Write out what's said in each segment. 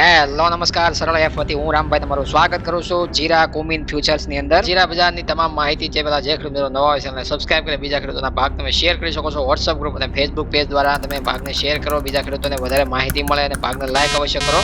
Hello, નમસ્કાર, સરળ F વતી હું રામભાઈ તમારું સ્વાગત કરું છું જીરા કુમિન ફ્યુચર્સની અંદર. જીરા બજારની તમામ માહિતી જે પેલા જે ખેડૂત નવા હોય છે સબસ્ક્રાઇબ કરી, બીજા ખેડૂતોના ભાગ તમે શેર કરી શકો છો. વોટ્સઅપ ગ્રુપ અને ફેસબુક પેજ દ્વારા તમે ભાગને શેર કરો, બીજા ખેડૂતોને વધારે માહિતી મળે અને ભાગને લાઈક અવશ્ય કરો.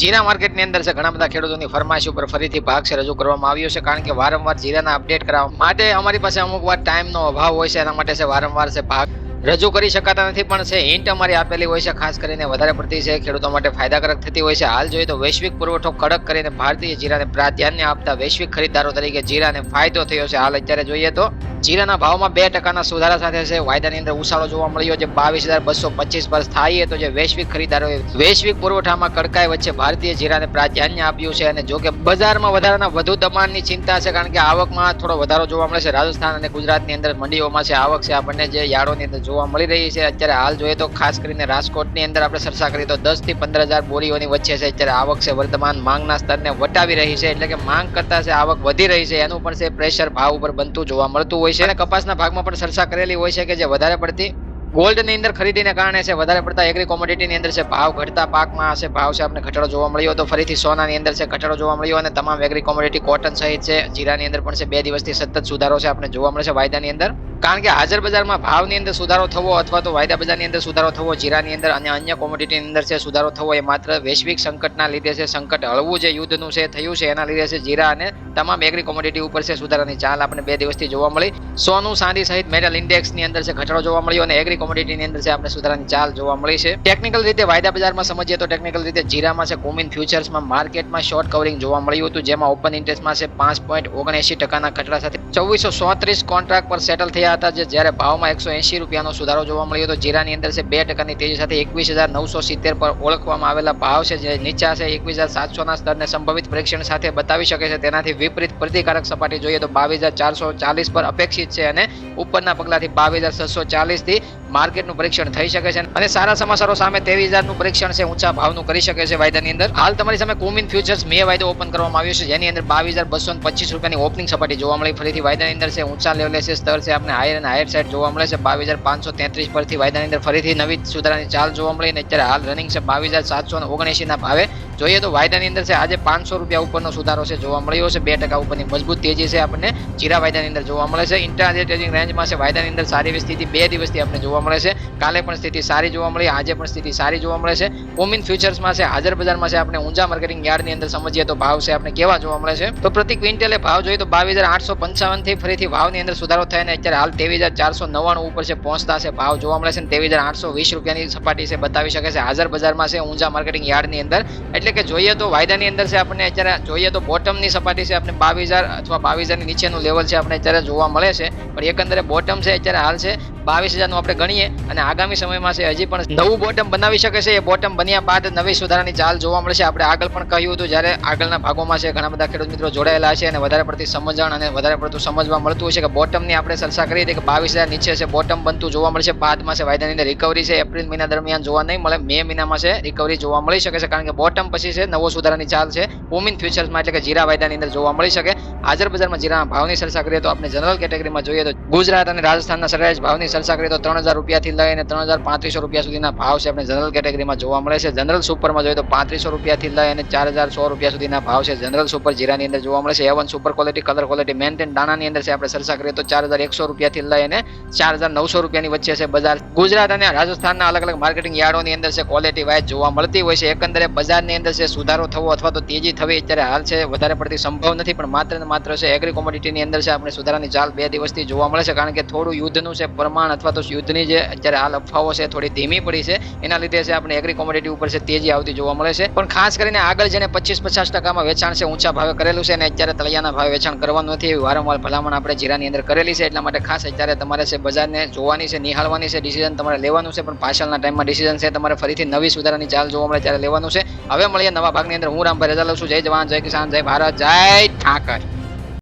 જીરા માર્કેટની અંદર છે, ઘણા બધા ખેડૂતોની ફરમાઈશ ઉપર ફરીથી ભાગ છે, રજૂ કરવામાં આવ્યો છે, કારણ કે વારંવાર જીરાના અપડેટ કરાવવા માટે અમારી પાસે અમુક વાર ટાઈમનો અભાવ હોય છે, એના માટે છે, વારંવાર છે, ભાગ રજૂ કરી શકાતા નથી, પણ છે, હિન્ટ અમારી આપેલી હોય છે, ખાસ કરીને વધારે પડતી છે, ખેડૂતો માટે ફાયદાકારક થતી હોય છે. હાલ જોઈએ તો વૈશ્વિક પુરવઠો કડક કરીને ભારતીય જીરાને પ્રાધાન્ય આપતા વૈશ્વિક ખરીદદારો તરીકે જીરાને ફાયદો થયો છે. હાલ અત્યારે જોઈએ તો જીરાના ભાવમાં બે ટકાના સુધારા સાથે છે. વાયદાની અંદર ઉછાળો જોવા મળ્યો છે. બાવીસ હજાર બસો પચીસ પર સ્થાયી તો જે વૈશ્વિક ખરીદારોએ વૈશ્વિક પુરવઠામાં કડકાઈ વચ્ચે ભારતીય જીરાને પ્રાધાન્ય આપ્યું છે અને જો કે બજારમાં વધારાના વધુ દબાણની ચિંતા છે કારણ કે આવકમાં થોડો વધારો જોવા મળે છે. રાજસ્થાન અને ગુજરાતની અંદર મંડીઓમાં છે. આવક છે. આપણને જે યાર્ડોની અંદર જોવા મળી રહી છે. અત્યારે હાલ જોઈએ તો ખાસ કરીને રાજકોટની અંદર આપણે ચર્ચા કરીએ તો દસથી પંદર હજાર બોરીઓની વચ્ચે છે. અત્યારે આવક છે. વર્તમાન માંગના સ્તરને વટાવી રહી છે. એટલે કે માંગ કરતા છે. આવક વધી રહી છે. એનું પણ છે પ્રેશર ભાવ ઉપર બનતું જોવા મળતું હોય છે અને કપાસના ભાગમાં પણ ચર્ચા કરેલી હોય છે કે જે વધારે પડતી ગોલ્ડની અંદર ખરીદીને કારણે છે, વધારે પડતા એગ્રી કોમોડિટીની અંદર છે, ભાવ ઘટતા પાકમાં છે, ભાવ છે આપણે ઘટાડો જોવા મળ્યો તો ફરીથી સોનાની અંદર છે, ઘટાડો જોવા મળ્યો અને તમામ એગ્રી કોમોડિટી કોટન સહિત છે, જીરાની અંદર પણ છે, બે દિવસથી સતત સુધારો છે આપણે જોવા મળે છે, વાયદાની અંદર. કારણ કે હાજર બજારમાં ભાવની અંદર સુધારો થવો અથવા તો વાયદા બજારની અંદર સુધારો થવો, જીરાની અંદર અને અન્ય કોમોડિટીની અંદર છે, સુધારો થવો એ માત્ર વૈશ્વિક સંકટના લીધે છે, સંકટ હળવું જે યુદ્ધનું છે, થયું છે, એના લીધે છે, જીરા અને તમામ એગ્રી કોમોડિટી ઉપર છે સુધારાની ચાલ આપણે બે દિવસથી જોવા મળી. સોનું ચાંદી સહિત મેટલ ઇન્ડેક્સની અંદર છે ઘટાડો જોવા મળ્યો અને એગ્રી કોમોડિટીની અંદર છે આપણે સુધારાની ચાલ જોવા મળી છે. ટેકનિકલ રીતે વાયદા બજારમાં સમજીએ તો ટેકનિકલ રીતે જીરામાં છે કોમિન ફ્યુચર્સમાં માર્કેટમાં શોર્ટ કવરિંગ જોવા મળ્યું હતું, જેમાં ઓપન ઇન્ટરેસ્ટમાં છે પાંચ પોઈન્ટ ઓગણએસી ટકાના ઘટાડા સાથે ચોવીસો સોત્રીસ કોન્ટ્રાક્ટ પર સેટલ થયા હતા, જે જ્યારે ભાવમાં એકસો એંશી રૂપિયાનો સુધારો જોવા મળ્યો હતો. જીરાની અંદર છે બે ટકાની તેજી સાથે એકવીસ હજાર નવસો સિત્તેર પર ઓળખવામાં આવેલા ભાવ છે, જે નીચા છે. એકવીસ હજાર સાતસોના સ્તરને સંભવિત પરીક્ષણ સાથે બતાવી શકે છે. તેનાથી વિપરીત પ્રતિકારક સપાટી જોઈએ તો બાવીસ ચારસો ચાલીસ પર અપેક્ષિત છે અને ઉપરના પગલાથી બાવીસ હજાર છસો ચાલીસથી માર્કેટનું પરીક્ષણ થઈ શકે છે અને સારા સમાચારો સામે ત્રેવીસ હજારનું પરીક્ષણ છે, ઊંચા ભાવનું કરી શકે છે વાયદાની અંદર. હાલ તમારી સામે કોમિન ફ્યુચર્સ મે વાયદો ઓપન કરવામાં આવ્યો છે, જેની અંદર બાવીસ હજાર બસો પચીસ રૂપિયાની ઓપનિંગ સપાટી જોવા મળી. ફરીથી વાયદાની અંદર છે, ઊંચા લેવલે છે, સ્તર છે આપણે હાયર અને હાયર સાઇડ જોવા મળે છે. બાવીસ હજાર પાંચસો તેત્રીસ પરથી વાયદાની અંદર ફરીથી નવી સુધારાની ચાલ જોવા મળી અને અત્યારે હાલ રનિંગ છે બાવીસ હજાર સાતસો ઓગણએંશીના ભાવે. જોઈએ તો વાયદાની અંદર છે, આજે પાંચસો રૂપિયા ઉપરનો સુધારો છે જોવા મળ્યો છે. બે ટકા ઉપરની મજબૂત તેજી છે, આપણને જીરા વાયદાની અંદર જોવા મળે છે. ઇન્ટરનેટ ટ્રેડિંગ રેન્જમાં છે, વાયદાની અંદર સારી એવી સ્થિતિ, બે દિવસથી આપણે જોવા મળે છે. કાલે પણ સ્થિતિ સારી જોવા મળી, આજે પણ સ્થિતિ સારી જોવા મળે છે. કોમિન ફ્યુચર્સમાં છે, હાજર બજારમાં છે, આપણે ઊંચા માર્કેટિંગ યાર્ડની અંદર સમજીએ તો ભાવ છે, આપણે કેવા જોવા મળે છે? તો પ્રતિ ક્વિન્ટલે ભાવ જોઈએ તો બાવીસ હજાર આઠસો પંચાવનથી ફરીથી ભાવની અંદર સુધારો થાય અને અત્યારે હાલ ત્રેવીસ હજાર ચારસો નવ્વાણું ઉપર છે, પહોંચતા છે ભાવ જોવા મળે છે ત્રેવીસ હજાર આઠસો વીસ રૂપિયાની સપાટી છે, બતાવી શકે છે. હાજર બજારમાં છે ઊંચા માર્કેટિંગ યાર્ડની અંદર. એટલે કે જોઈએ તો વાયદાની અંદર છે, આપણને અત્યારે જોઈએ તો બોટમની સપાટી છે, આપણે બાવીસ હજાર અથવા બાવીસ હજારની નીચેનું લેવલ છે, આપણે અત્યારે જોવા મળે છે. પણ એકંદરે બોટમ છે, અત્યારે હાલ છે બાવીસ હજારનું આપણે ગણીએ અને આગામી સમયમાં છે, હજી પણ નવું બોટમ બનાવી શકે છે. એ બોટમ બન્યા બાદ નવી સુધારાની ચાલ જોવા મળશે. આપણે આગળ પણ કહ્યું હતું, જ્યારે આગળના ભાગોમાં છે, ઘણા બધા ખેડૂત મિત્રો જોડાયેલા છે અને વધારે પડતી સમજણ અને વધારે પડતું સમજવા મળતું હોય છે કે બોટમની આપણે ચર્ચા કરી હતી કે બાવીસ હજાર નીચે છે બોટમ બનતું જોવા મળશે. બાદમાં છે, વાયદાની અંદર રિકવરી છે. એપ્રિલ મહિના દરમિયાન જોવા નહીં મળે. મે મહિનામાં છે રિકવરી જોવા મળી શકે છે, કારણ કે બોટમ પછી છે, નવો સુધારાની ચાલ છે. ઓમિન ફ્યુચર્સમાં એટલે કે જીરા વાયદાની અંદર જોવા મળી શકે. હાજર બજારમાં જીરાના ભાવની ચર્ચા કરીએ તો આપણે જનરલ કેટેગરીમાં જોઈએ તો ગુજરાત અને રાજસ્થાનના સરેરાશ ભાવની ચર્ચા કરીએ તો ત્રણ હજાર રૂપિયાથી લઈને ત્રણ હજાર પાંત્રીસો રૂપિયા સુધીના ભાવ છે આપણે જનરલ કેટેગરીમાં જોવા મળે છે. જનરલ સુપરમાં જોઈએ તો પાંત્રીસો રૂપિયાથી લઈ અને ચાર હજાર સો રૂપિયા સુધીના ભાવ છે. જનરલ સુપર જીરાની અંદર જોવા મળે છે. A one super quality colour quality maintain દાણાની અંદર છે. આપણે ચર્ચા કરીએ તો ચાર હજાર એકસો રૂપિયાથી લઈ અને ચાર હજાર નવસો રૂપિયાની વચ્ચે છે બજાર. ગુજરાત અને રાજસ્થાનના અલગ અલગ માર્કેટિંગ યાર્ડોની અંદર છે ક્વોલિટી વાઇઝ જોવા મળતી હોય છે. એકંદરે બજારની અંદર છે સુધારો થવો અથવા તો તેજી થવી અત્યારે હાલ છે. વધારે પડતી સંભવ નથી, પણ માત્ર ને માત્ર છે એગ્રી કોમોડિટીની અંદર છે આપણે સુધારાની ચાલ બે દિવસથી જોવા મળે છે. કારણ કે થોડું યુદ્ધનું છે પ્રમાણ અથવા તો યુદ્ધની જે અત્યારે હાલ અફવાઓ છે, થોડી ધીમી પડી છે, એના લીધે છે આપણે એગ્રી કોમોડિટી ઉપર છે, તેજી આવતી જોવા મળે છે. પણ ખાસ કરીને આગળ જેને પચીસ પચાસ ટકામાં વેચાણ છે, ઊંચા ભાવે કરેલું છે અને અત્યારે તળિયાના ભાવે વેચાણ કરવાનું નથી, એવી વારંવાર ભલામણ આપણે જીરાની અંદર કરેલી છે. એટલા માટે ખાસ અત્યારે તમારે છે, બજારને જોવાની છે, નિહાળવાની છે ડિસિઝન તમારે લેવાનું છે, પણ પાછળના ટાઈમમાં ડિસિઝન છે, તમારે ફરીથી નવી સુધારાની ચાલ જોવા મળે ત્યારે લેવાનું છે. હવે મળીએ નવા ભાગની અંદર. હું રામભાઈ રજા લઉં છું. જય જવાન, જય કિસાન, જય ભારત, જય ઠાકર.